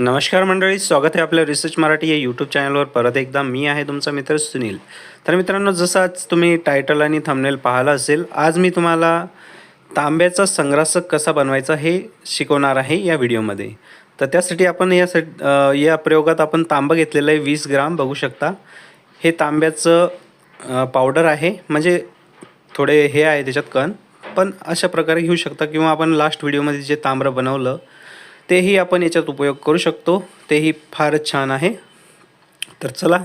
नमस्कार मंडळी स्वागत आहे आपल्या रिसर्च मराठी या यूट्यूब चॅनलवर परत एकदा मी आहे तुमचा मित्र सुनील. तर मित्रांनो जसं आज तुम्ही टायटल आणि थंबनेल पाहिला असेल आज मी तुम्हाला तांब्याचा संग्रासक कसा बनवायचा हे शिकवणार आहे या व्हिडिओमध्ये. तर त्यासाठी आपण या स या प्रयोगात आपण तांबं घेतलेलं आहे वीस ग्राम बघू शकता. हे तांब्याचं पावडर आहे म्हणजे थोडे हे आहे त्याच्यात कण. पण अशा प्रकारे घेऊ शकता किंवा आपण लास्ट व्हिडिओमध्ये जे तांबरं बनवलं तेही आपण याच्यात उपयोग करू शकतो. तेही फारच छान आहे. तर चला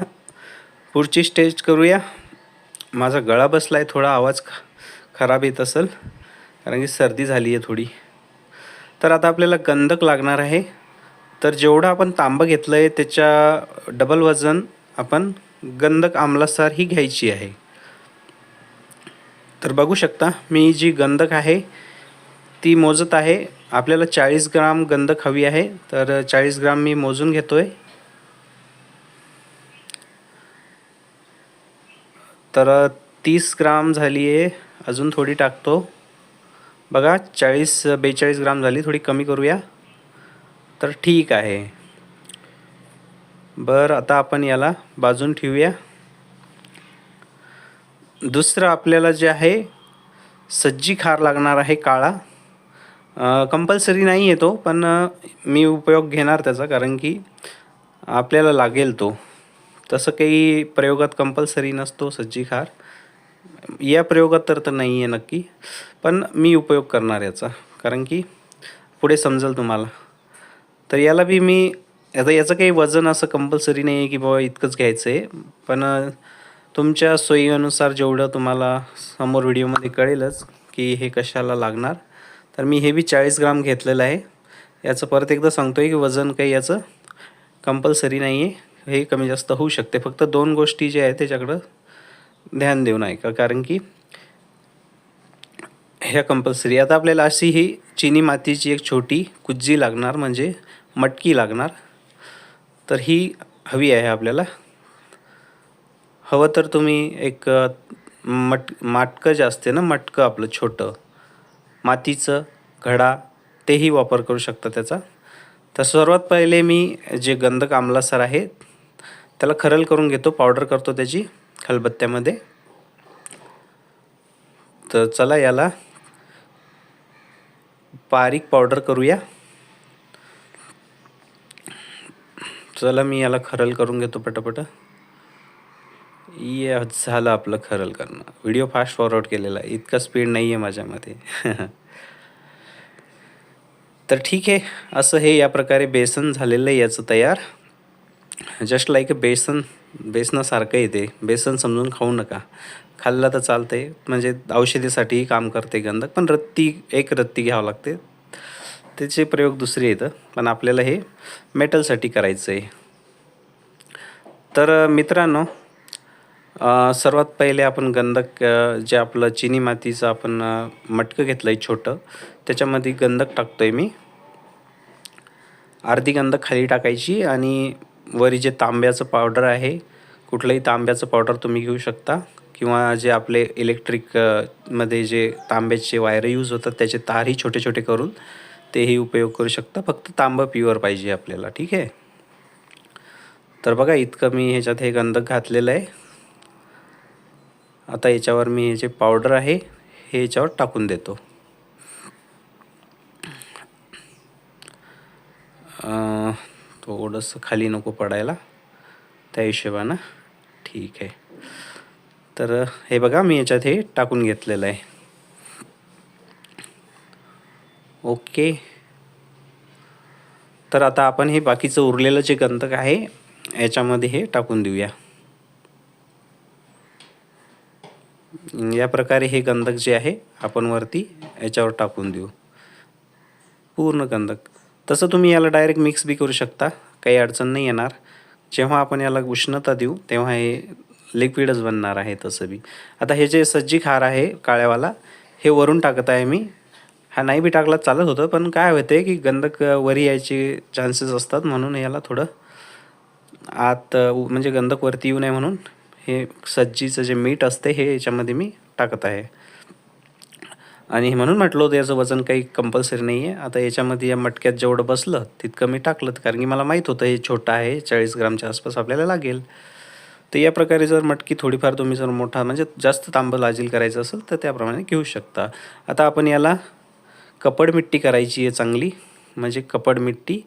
पुढची स्टेज करूया. माझा गळा बसला आहे थोडा आवाज ख खराब येत असेल कारण की सर्दी झाली आहे थोडी. तर आता आपल्याला गंधक लागणार आहे. तर जेवढं आपण तांबं घेतलं आहे त्याच्या डबल वजन आपण गंधक आमलासार ही घ्यायची आहे. तर बघू शकता मी जी गंधक आहे ती मोजत आहे. आपल्याला चाळीस ग्राम गंधक हवी आहे. तर चाळीस ग्राम मी मोजून घेतो आहे तर तीस ग्राम झाली आहे. अजून थोडी टाकतो. बघा चाळीस बेचाळीस ग्राम झाली. थोडी कमी करूया. तर ठीक आहे. बरं आता आपण याला बाजून ठेवूया. दुसरं आपल्याला जे आहे सज्जी खार लागणार आहे काळा. कंपल्सरी नाही आहे तो पण मी उपयोग घेणार त्याचा कारण की आपल्याला लागेल तो. तसं काही प्रयोगात कंपल्सरी नसतो सज्जी खार या प्रयोगात तर तर नाही आहे नक्की पण मी उपयोग करणार याचा कारण की पुढे समजेल तुम्हाला. तर याला बी मी आता याचं काही वजन असं कंपल्सरी नाही आहे की बाबा इतकंच घ्यायचं आहे पण तुमच्या सोयीनुसार जेवढं तुम्हाला समोर व्हिडिओमध्ये कळेलच की हे कशाला लागणार. तर मी हे बी चाळीस ग्राम घेतलेलं आहे. याचं परत एकदा सांगतो आहे की वजन काही याचं कंपल्सरी नाही आहे हे कमी जास्त होऊ शकते. फक्त दोन गोष्टी ज्या आहेत त्याच्याकडं ध्यान देऊन ऐका का? कारण की ह्या कंपल्सरी आता आपल्याला अशी ही चिनी मातीची एक छोटी कुज्जी लागणार म्हणजे मटकी लागणार. तर ही हवी आहे आपल्याला. हवं तर तुम्ही एक मट माटकं जे असते ना? मटकं आपलं छोटं. मातीचं घडा तेही वापर करू शकता त्याचा. तर सर्वात पहिले मी जे गंधक आमलासर आहे त्याला खरल करून घेतो पावडर करतो त्याची खलबत्त्यामध्ये. तर चला याला बारीक पावडर करूया. चला मी याला खरल करून घेतो पटापट. ये झालं आपलं खरल करणं. व्हिडिओ फास्ट फॉरवर्ड केलेला आहे. इतका स्पीड नाही आहे माझ्यामध्ये. तर ठीक आहे. असं हे या प्रकारे बेसन झालेलं आहे याचं तयार. जस्ट लाईक बेसन बेसनासारखं येते बेसन समजून खाऊ नका. खाल्लं तर चालते म्हणजे औषधीसाठीही काम करते गंधक पण रत्ती एक रत्ती घ्यावं लागते. त्याचे प्रयोग दुसरे येतं पण आपल्याला हे मेटलसाठी करायचं आहे तर मित्रांनो सर्वात पहिले आपण गंधक जे आपलं चिनी मातीचं आपण मटकं घेतलं आहे छोटं त्याच्यामध्ये गंधक टाकतो आहे मी. अर्धी गंधक खाली टाकायची आणि वरी जे तांब्याचं पावडर आहे कुठलंही तांब्याचं पावडर तुम्ही घेऊ शकता किंवा जे आपले इलेक्ट्रिकमध्ये जे तांब्याचे वायर यूज होतात त्याचे तारही छोटे छोटे करून तेही उपयोग करू शकता. फक्त तांबं प्युअर पाहिजे आपल्याला ठीक आहे? तर बघा इतकं मी ह्याच्यात हे गंधक घातलेलं आहे. आता याच्यावर मी हे जे पावडर आहे हे याच्यावर टाकून देतो. थोडंसं खाली नको पडायला. त्या हिशोबानं ठीक आहे. तर हे बघा मी याच्यात हे टाकून घेतलेलं आहे. ओके. तर आता आपण हे बाकीचं उरलेलं जे गंधक आहे याच्यामध्ये हे टाकून देऊया. या प्रकारे हे गंधक जे आहे आपण वरती याच्यावर टाकून देऊ. पूर्ण गंधक. तसं तुम्ही याला डायरेक्ट मिक्स बी करू शकता काही अडचण नाही येणार. जेव्हा आपण याला उष्णता देऊ तेव्हा हे लिक्विडच बनणार आहे तसं बी. आता हे जे सज्जी खार आहे काळ्यावाला हे वरून टाकत आहे मी. हा नाही बी टाकला चालत होतं पण काय होतं की गंधक वरी यायचे चान्सेस असतात म्हणून याला थोडं आत म्हणजे गंधक वरती येऊ नये म्हणून हे सज्जीचं जे मीठ असते हे याच्यामध्ये मी टाकत आहे. आणि म्हणून म्हटलं होतं याचं वजन काही कंपल्सरी नाही आहे आता याच्यामध्ये या मटक्यात जेवढं बसलं तितकं मी टाकलं. कारण की मला माहीत होतं हे छोटं आहे चाळीस ग्रामच्या आसपास आपल्याला लागेल. तर या प्रकारे जर मटकी थोडीफार तुम्ही जर मोठा म्हणजे जास्त तांबं लाजील करायचं असेल तर त्याप्रमाणे घेऊ शकता. आता आपण याला कपड मिट्टी करायची आहे चांगली. म्हणजे कपड मिट्टी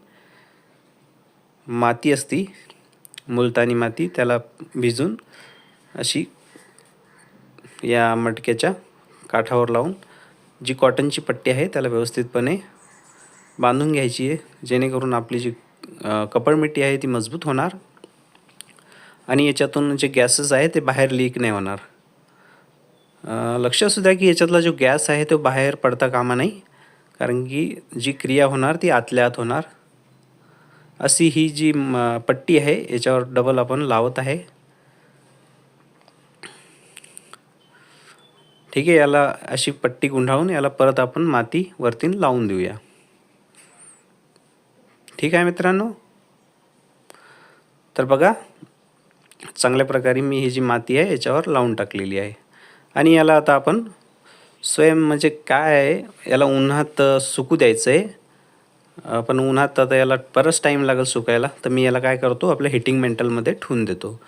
माती असती मुलतानी माती त्याला भिजून अशी या मटक्याच्या काठावर लावून जी कॉटनची पट्टी आहे त्याला व्यवस्थितपणे बांधून घ्यायची आहे. जेणेकरून आपली जी कपडमिट्टी आहे ती मजबूत होणार आणि याच्यातून जे गॅसेस आहे ते बाहेर लीक नाही होणार. लक्ष असू द्या की याच्यातला जो गॅस आहे तो बाहेर पडता कामा नाही. कारण की जी क्रिया होणार ती आतल्या आत होणार. अशी ही जी म, पट्टी आहे याच्यावर डबल आपण लावत आहे. ठीक आहे याला अशी पट्टी गुंडाळून याला परत आपण माती वरती लावून देऊया. ठीक आहे मित्रांनो? तर बघा चांगल्या प्रकारे मी ही जी माती आहे याच्यावर लावून टाकलेली आहे. आणि याला आता आपण स्वयं म्हणजे काय आहे याला उन्हात सुकू द्यायचं आहे पण उन्हात आता याला बरंच टाईम लागेल सुकायला. तर मी याला काय करतो आपल्या हिटिंग मेंटलमध्ये ठेवून देतो.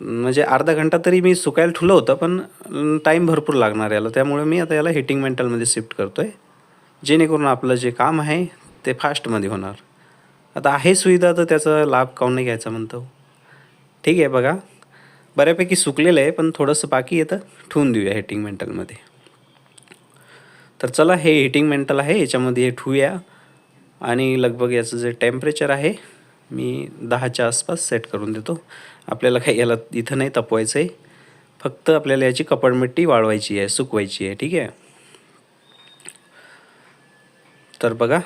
म्हणजे अर्धा घंटा तरी मी सुकायला ठुलं होतं पण टाईम भरपूर लागणार याला. त्यामुळे मी आता याला हिटिंग मेंटलमध्ये शिफ्ट करतो आहे जेणेकरून आपलं जे काम आहे ते फास्टमध्ये होणार. आता आहे सुविधा तर त्याचा लाभ काऊन नाही घ्यायचा म्हणतो. ठीक आहे बघा. बऱ्यापैकी सुकलेलं आहे पण थोडंसं बाकी येतं ठेवून देऊया हिटिंग मेंटलमध्ये तर चला हे हिटिंग मेंटल आहे याच्यामध्ये हे ठेवूया. आणि लगभग याचं जे टेम्परेचर आहे मी दहाच्या आसपास सेट करून देतो. आपल्याला काही याला इथं नाही तपवायचं आहे फक्त आपल्याला याची कपडमिट्टी वाळवायची आहे सुकवायची आहे ठीक आहे? तर बघा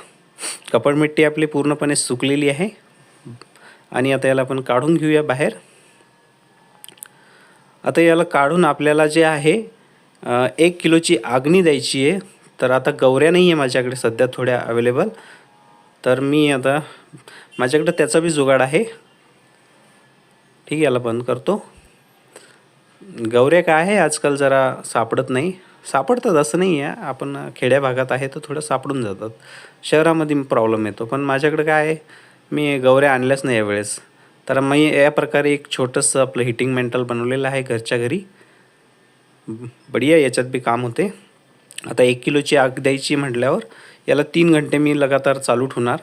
कपडमिट्टी आपली पूर्णपणे सुकलेली आहे. आणि आता याला आपण काढून घेऊया बाहेर. आता याला काढून आपल्याला जे आहे एक किलोची आग्नी द्यायची आहे. तर आता गवऱ्या नाही आहे माझ्याकडे सध्या थोड्या अवेलेबल तर मी आता माझ्याकडे त्याचा बी जुगाड आहे. ठीक आहे याला बंद करतो. गवऱ्या काय आहे? आजकाल जरा सापडत नाही. सापडतात असं नाही आहे. आपण खेड्या भागात आहे तर थोडं सापडून जातात. शहरामध्ये प्रॉब्लेम येतो. पण माझ्याकडे काय आहे? मी गवऱ्या आणल्याच नाही यावेळेस. तर मी या प्रकारे एक छोटंसं आपलं हिटिंग मेंटल बनवलेलं आहे घरच्या घरी. बढिया याच्यात बी काम होते. आता एक किलोची आग द्यायची म्हटल्यावर याला तीन घंटे मी लगातार चालू ठेवणार.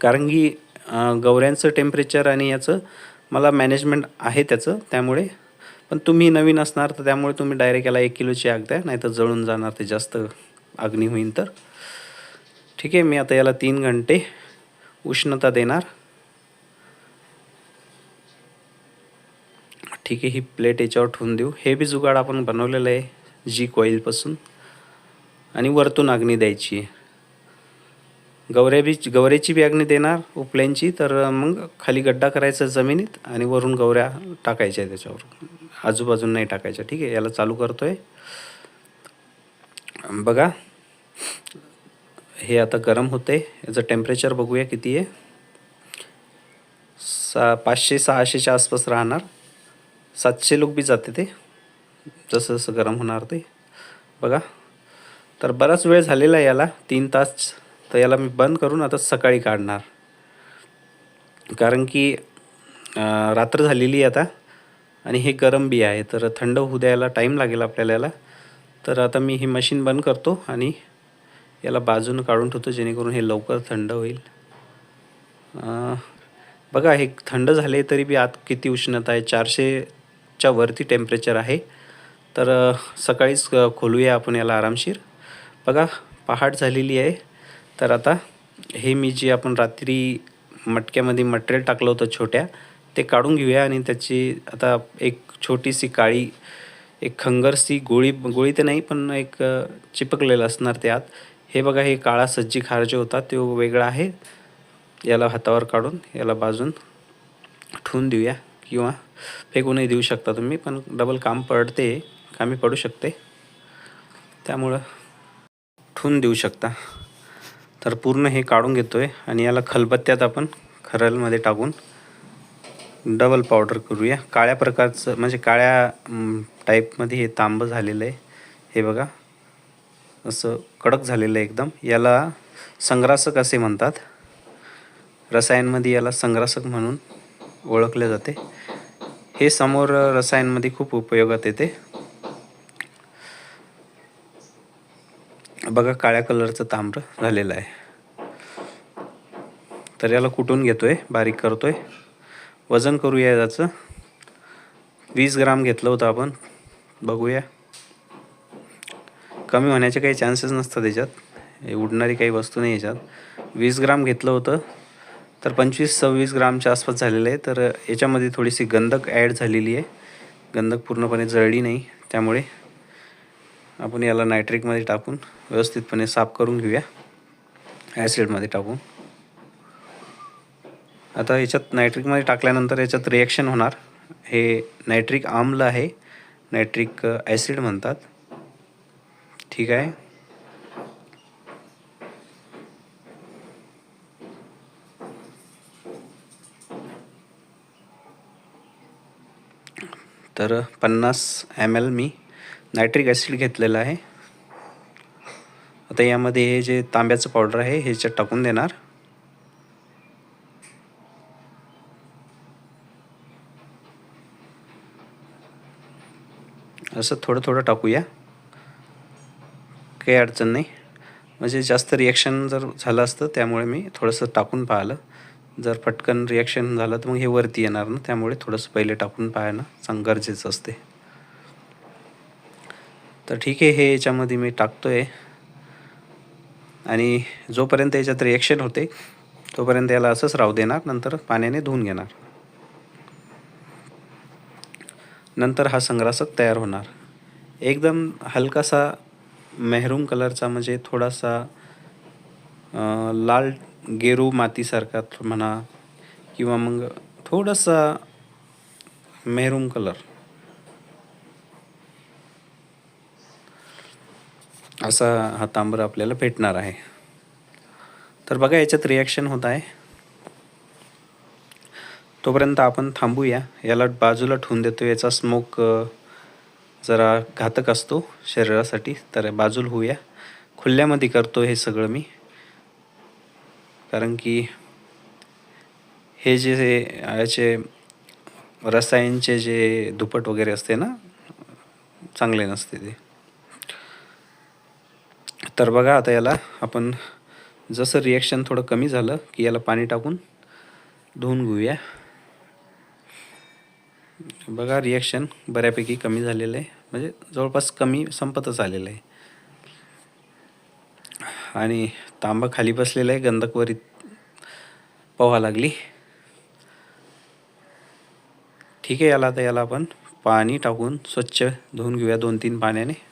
कारण की गवऱ्यांचं टेम्परेचर आणि याचं मला मॅनेजमेंट आहे त्याचं त्यामुळे. पण तुम्ही नवीन असणार तर त्यामुळे तुम्ही डायरेक्ट याला एक किलोची आग द्या नाही तर जळून जाणार ते जास्त अग्नी होईन तर. ठीक आहे मी आता याला तीन घंटे उष्णता देणार. ठीक आहे ही प्लेट याच्यावर ठेवून देऊ. हे बी जुगाड आपण बनवलेलं आहे जी कॉईलपासून आणि वरतून अग्नी द्यायची आहे. गवऱ्या बी गवऱ्याची बी अग्नी देणार उपल्यांची. तर मग खाली गड्डा करायचा जमिनीत आणि वरून गवऱ्या टाकायच्या त्याच्यावर. आजूबाजून नाही टाकायच्या. ठीक आहे याला चालू करतो आहे बघा हे आता गरम होते याचं टेम्परेचर बघूया किती आहे. सा पाचशे सहाशेच्या आसपास राहणार. सातशे लोक बी जाते ते. जसं जसं गरम होणार ते. बघा. तर बराच वेळ झालेला आहे याला. तीन तास तर याला मी बंद करून आता सकाळी काढणार. कारण की रात्र झालेली आहे आता आणि हे गरम बी आहे. तर थंड होऊ द्यायला टाईम लागेल आपल्याला याला. तर आता मी हे मशीन बंद करतो आणि याला बाजूनं काढून ठेवतो जेणेकरून हे लवकर थंड होईल. बघा हे थंड झाले तरी बी आत किती उष्णता आहे? चारशेच्या वरती टेम्परेचर आहे. तर सकाळीच खोलूया आपण याला आरामशीर. बघा पहाट झालेली आहे. तर आता हे मी जे आपण रात्री मटक्यामध्ये मटेरियल टाकलं होतं छोट्या ते काढून घेऊया आणि त्याची आता एक छोटीशी काळी एक खंगरसी गोळी गोळी तर नाही पण एक चिपकलेलं असणार ते आत हे बघा हे काळा सज्जी खार जो होता तो वेगळा आहे. याला हातावर काढून याला बाजून ठेवून देऊया. किंवा फेकूनही देऊ शकता तुम्ही पण डबल काम पडते कामी पडू शकते. त्यामुळं ठून देऊ शकता. तर पूर्ण हे काढून घेतो आहे आणि याला खलबत्त्यात आपण खरलमध्ये टाकून डबल पावडर करूया. काळ्या प्रकारचं म्हणजे काळ्या टाईपमध्ये हे तांबं झालेलं आहे. हे बघा असं कडक झालेलं आहे एकदम. याला संग्रासक असे म्हणतात. रसायनमध्ये याला संग्रासक म्हणून ओळखले जाते. हे समोर रसायनमध्ये खूप उपयोगात येते. बघा काळ्या कलरचं तांब्र झालेलं आहे. तर याला कुटून घेतोय बारीक करतोय. वजन करूया याचं. वीस ग्राम घेतलं होतं आपण. बघूया. कमी होण्याचे काही चान्सेस नसतात याच्यात. उडणारी काही वस्तू नाही याच्यात. वीस ग्राम घेतलं होतं. तर पंचवीस सव्वीस ग्रामच्या आसपास झालेलं आहे. तर याच्यामध्ये थोडीशी गंधक ॲड झालेली आहे. गंधक पूर्णपणे जळली नाही. त्यामुळे आपण याला नायट्रिकमध्ये टाकून व्यवस्थितपणे साफ करून घेऊया. ॲसिडमध्ये टाकून. आता याच्यात नायट्रिकमध्ये टाकल्यानंतर याच्यात रिॲक्शन होणार. हे नायट्रिक आम्ल आहे. नायट्रिक ॲसिड म्हणतात. ठीक आहे. तर पन्नास एम एल मी नायट्रिक ॲसिड घेतलेलं आहे. आता यामध्ये हे जे तांब्याचं पावडर आहे हे ह्याच्यात टाकून देणार. असं थोडं थोडं टाकूया. काही अडचण नाही. म्हणजे जास्त रिॲक्शन जर झालं असतं त्यामुळे मी थोडंसं टाकून पाहिलं. जर पटकन रिॲक्शन झालं तर मग हे वरती येणार ना त्यामुळे थोडंसं पहिले टाकून पाहणं चांग गरजेचं असते. तर ठीक आहे हे याच्यामध्ये मी टाकतो आहे आणि जोपर्यंत याच्यात रिॲक्शन होते तोपर्यंत याला असंच राहू देणार नंतर पाण्याने धुवून घेणार. नंतर हा संग्रासक तयार होणार. एकदम हलकासा मेहरूम कलरचा म्हणजे थोडासा लाल गेरू मातीसारखा म्हणा किंवा मग थोडासा मेहरूम कलर. असा हा तांबर आपल्याला भेटणार आहे. तर बघा याच्यात रिॲक्शन होत आहे. तोपर्यंत आपण थांबूया. याला बाजूला ठेवून देतो. याचा स्मोक जरा घातक असतो शरीरासाठी. तर बाजूला होऊया. खुल्ल्यामध्ये करतो हे सगळं मी. कारण की हे जे याचे रसायनचे जे दुपट वगैरे असते ना चांगले नसते ते. तर बघा आता याला आपण जसं रिॲक्शन थोडं कमी झालं की याला पाणी टाकून धुवून घेऊया. बघा रिॲक्शन बऱ्यापैकी कमी झालेलं आहे. म्हणजे जवळपास कमी संपतच आलेलं आहे. आणि तांबा खाली बसलेला आहे. गंधकवरी पोहा लागली. ठीक आहे याला आता याला आपण पाणी टाकून स्वच्छ धुवून घेऊया दोन तीन पाण्याने.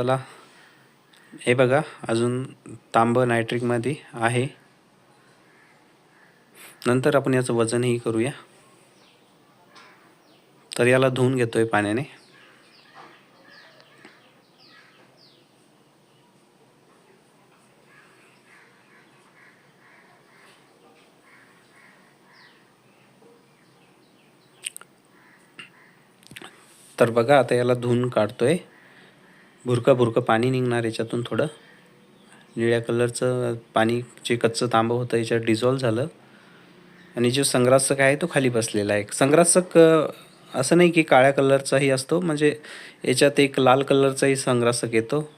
चला. हे बघा अजून तांब नायट्रिकमध्ये आहे. नंतर आपण याचं वजनही करूया. तर याला धुवून घेतोय पाण्याने. तर बघा आता याला धुवून काढतोय. भुरकं भुरकं पाणी निघणार याच्यातून थोडं. निळ्या कलरचं पाणी जे कच्चं तांबं होतं याच्यात डिझॉल्व झालं. आणि जो संग्रासक आहे तो खाली बसलेला आहे. संग्रासक असं नाही की काळ्या कलरचाही असतो म्हणजे याच्यात एक लाल कलरचाही संग्रासक येतो.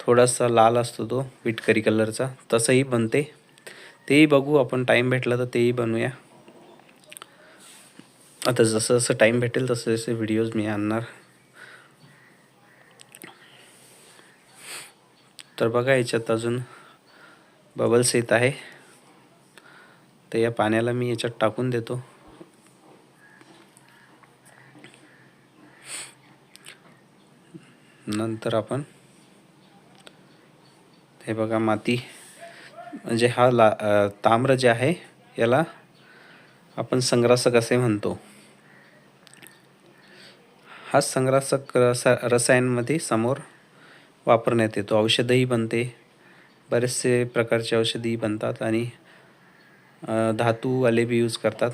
थोडासा लाल असतो तो विटकरी कलरचा. तसंही बनते. तेही बघू आपण टाईम भेटला तर तेही बनवूया आता जसं जसं टाईम भेटेल तसे जसे व्हिडिओज मी आणणार. तर बघा याच्यात अजून बबल्स येत आहे. तर या पाण्याला मी याच्यात टाकून देतो. नंतर आपण हे बघा माती म्हणजे हा ला ताम्र जे आहे याला आपण संग्रासक असे म्हणतो. हा संग्रासक रसा रसायनमध्ये समोर वापरण्यात येतो. औषधही बनते. बरेचसे प्रकारचे औषधीही बनतात आणि धातू धातूवाले बी यूज करतात.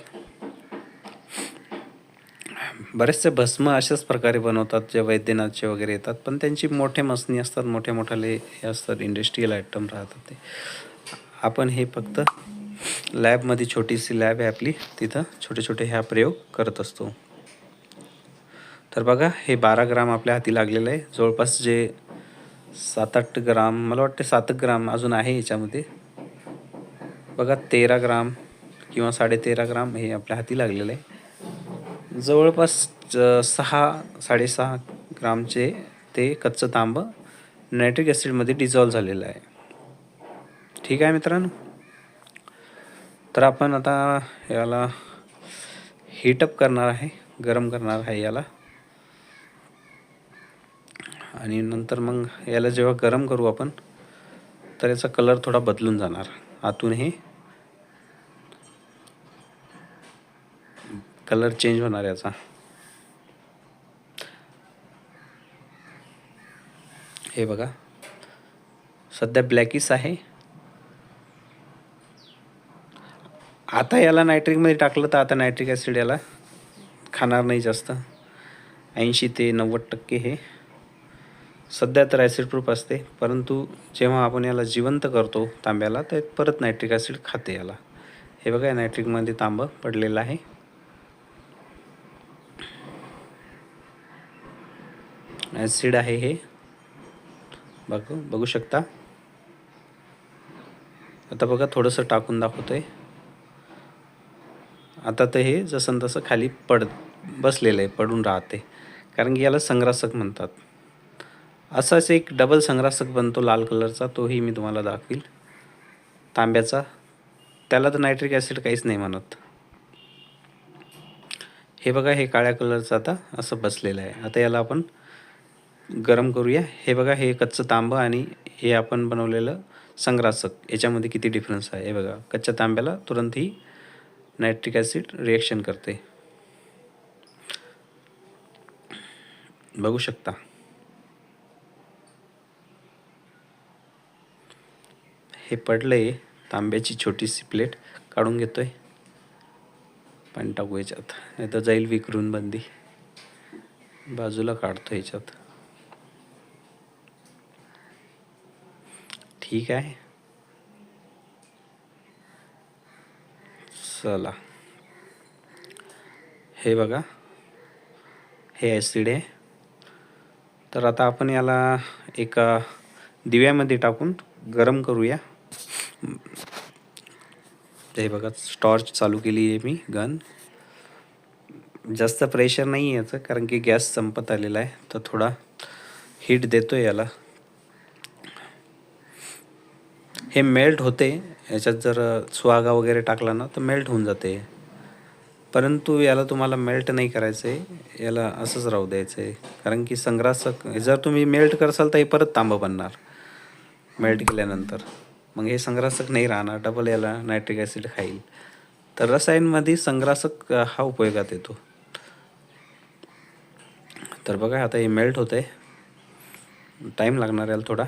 बरेचसे भस्म अशाच प्रकारे बनवतात जे वैद्यनाथचे वगैरे येतात. पण त्यांची मोठे मसनी असतात मोठे मोठाले हे असतात इंडस्ट्रीयल आयटम राहतात ते. आपण हे फक्त लॅबमध्ये छोटीशी लॅब आहे आपली. तिथं छोटे छोटे ह्या प्रयोग करत असतो. तर बघा हे बारा ग्राम आपल्या हाती लागलेलं आहे. जवळपास जे सात आठ ग्राम मला वाटते सात ग्राम अजून आहे याच्यामध्ये. बघा तेरा ग्राम किंवा साडेतेरा ग्राम हे आपल्या हाती लागलेलं आहे. जवळपास सहा साडेसहा ग्रामचे ते कच्चं तांब नायट्रिक ॲसिडमध्ये डिझॉल्व झालेलं आहे. ठीक आहे मित्रांनो? तर आपण आता याला हीटअप करणार आहे गरम करणार आहे याला. आणि नंतर मग याला जेव्हा गरम करू आपण तर याचा कलर थोडा बदलून जाणार. आतून हे कलर चेंज होणार याचा. हे बघा. सध्या ब्लॅकिस आहे. आता याला नायट्रिकमध्ये टाकलं तर आता नायट्रिक ॲसिड याला खाणार नाही जास्त. ऐंशी ते नव्वद टक्के हे. सध्या तर ॲसिड प्रूफ असते. परंतु जेव्हा आपण याला जिवंत करतो तांब्याला तर परत नायट्रिक ॲसिड खाते याला. हे बघा नायट्रिकमध्ये तांबं पडलेलं आहे. ॲसिड आहे हे. बघ बघू शकता. आता बघा थोडंसं टाकून दाखवतोय. आता तर हे जसं तसं खाली पड बसलेलं आहे पडून राहते. कारण की याला संग्रासक म्हणतात. असाच एक डबल संग्रासक बनतो लाल कलरचा तोही मी तुम्हाला दाखवील. तांब्याचा. त्याला तर नायट्रिक ॲसिड काहीच नाही म्हणत. हे बघा हे काळ्या कलरचं आता असं बसलेलं आहे. आता याला आपण गरम करूया. हे बघा हे कच्चं तांबं आणि हे आपण बनवलेलं संग्रासक. याच्यामध्ये किती डिफरन्स आहे? हे बघा कच्च्या तांब्याला तुरंत ही नायट्रिक ॲसिड रिॲक्शन करते. बघू शकता. हे पडलं आहे तांब्याची छोटीशी प्लेट काढून घेतो आहे पाणी टाकू याच्यात. नाही तर जाईल विकरून बंदी. बाजूला काढतो याच्यात. ठीक आहे. चला. हे बघा. हे ॲसिड आहे. तर आता आपण याला एका दिव्यामध्ये टाकून गरम करूया. हे बघा स्टॉर्च चालू केली आहे मी गन जास्त प्रेशर नाही आहे याचं कारण की गॅस संपत आलेला आहे. तर थोडा हीट देतो याला. हे मेल्ट होते. याच्यात जर सुहागा वगैरे टाकला ना तर मेल्ट होऊन जाते. परंतु याला तुम्हाला मेल्ट नाही करायचं आहे याला असंच राहू द्यायचं आहे कारण की संग्रासक जर तुम्ही मेल्ट करसाल तर हे परत तांबं बनणार. मेल्ट केल्यानंतर. मग हे संग्रासक नाही राहणार डबल याला नायट्रिक ॲसिड खाईल. तर रसायनमध्ये संग्रासक हा उपयोगात येतो. तर बघा आता हे मेल्ट होतं आहे टाईम लागणार याला थोडा.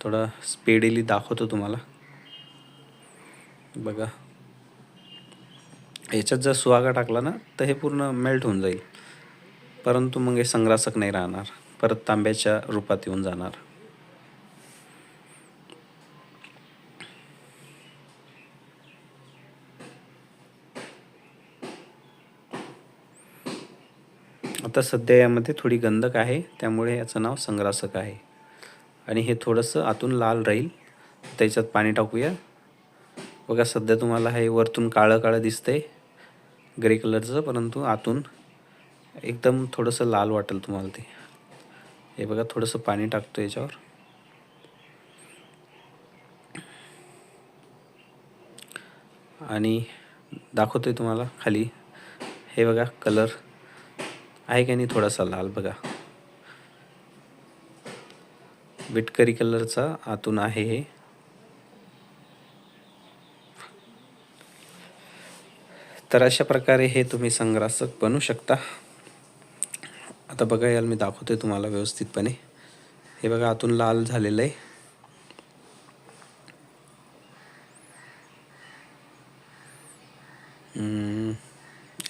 थोडा स्पीडली दाखवतो तुम्हाला. बघा. याच्यात जर सुहागा टाकला ना तर हे पूर्ण मेल्ट होऊन जाईल. परंतु मग हे संग्रासक नाही राहणार. परत तांब्याच्या रूपात येऊन जाणार. आता सध्या यामध्ये थोडी गंधक आहे त्यामुळे याचं नाव संग्रासक आहे. आणि हे थोडंसं आतून लाल राहील. त्याच्यात पाणी टाकूया. बघा सध्या तुम्हाला हे वरतून काळं काळं दिसतंय. ग्रे कलरचं परंतु आतून एकदम थोडंसं लाल वाटेल तुम्हाला ते. हे बघा थोडंसं पाणी टाकतो याच्यावर. आणि दाखवतोय तुम्हाला खाली. हे बघा कलर आहे का नाही थोडासा लाल बघा. विटकरी कलरचा आतून आहे हे. तर अशा प्रकारे हे तुम्ही संग्रासक बनू शकता. आता बघा याला मी दाखवतोय तुम्हाला व्यवस्थितपणे. हे बघा आतून लाल झालेलं आहे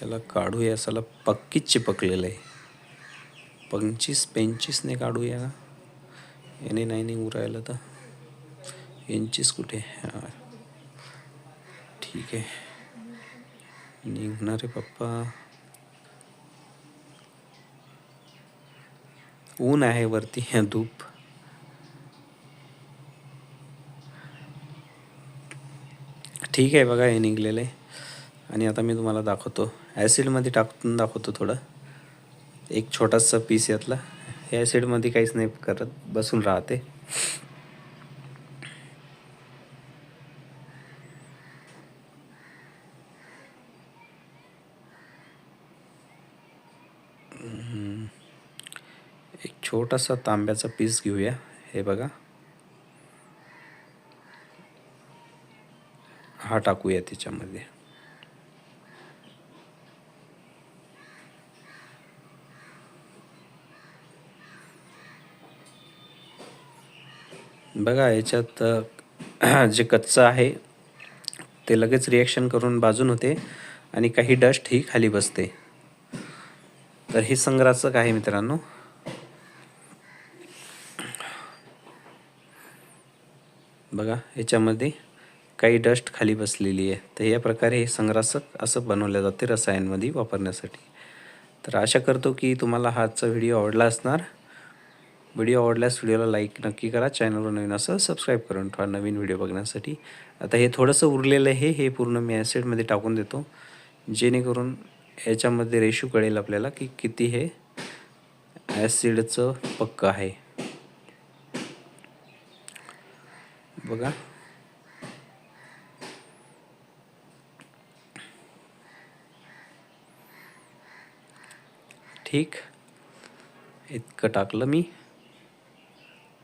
याला काढूया असाला पक्कीच चिपकलेलं आहे. पंचवीस पेंचीसने काढूया. याने नाही नाही उरायला तर. इंचीस कुठे? हां. ठीक आहे. निघणार आहे पप्पा. ऊन आहे वरती ह्या धूप. ठीक आहे बघा हे निघलेलं आहे. आणि आता मी तुम्हाला दाखवतो. ॲसिडमध्ये टाकून दाखवतो थोडं. एक छोटासा पीस यातला. हे ॲसिडमध्ये काहीच नाही करत. बसून राहते. एक छोटासा तांब्याचा पीस घेऊया. हे बघा. हा टाकूया त्याच्यामध्ये. बघा याच्यात जे कच्चं आहे ते लगेच रिॲक्शन करून बाजून होते आणि काही डस्ट ही खाली बसते. तर हे संग्रासक आहे मित्रांनो? बघा याच्यामध्ये काही डस्ट खाली बसलेली आहे. तर या प्रकारे हे संग्रासक असं बनवलं जाते रसायनमध्ये वापरण्यासाठी. तर आशा करतो की तुम्हाला हा आजचा व्हिडिओ आवडला असणार. व्हिडिओ आवडल्यास व्हिडिओला लाईक नक्की करा. चॅनलवर नवीन असं सबस्क्राईब करून ठेवा नवीन व्हिडिओ बघण्यासाठी. आता हे थोडंसं उरलेलं आहे हे पूर्ण मी ॲसिडमध्ये टाकून देतो. जेणेकरून याच्यामध्ये रेशू कळेल आपल्याला की किती हे ॲसिडचं पक्क आहे. बघा. ठीक. इतकं टाकलं मी.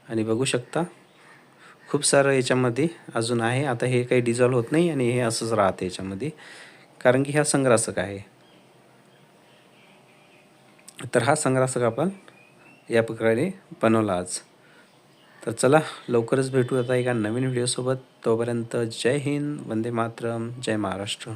आणि बघू शकता खूप सारं याच्यामध्ये अजून आहे. आता हे काही डिझॉल्व होत नाही आणि हे असंच राहतं याच्यामध्ये. कारण की हा संग्रासक आहे. तर हा संग्रासक आपण या प्रकारे बनवला आज. तर चला लवकरच भेटू आता एका नवीन व्हिडिओसोबत तोपर्यंत जय हिंद वंदे मातरम जय महाराष्ट्र.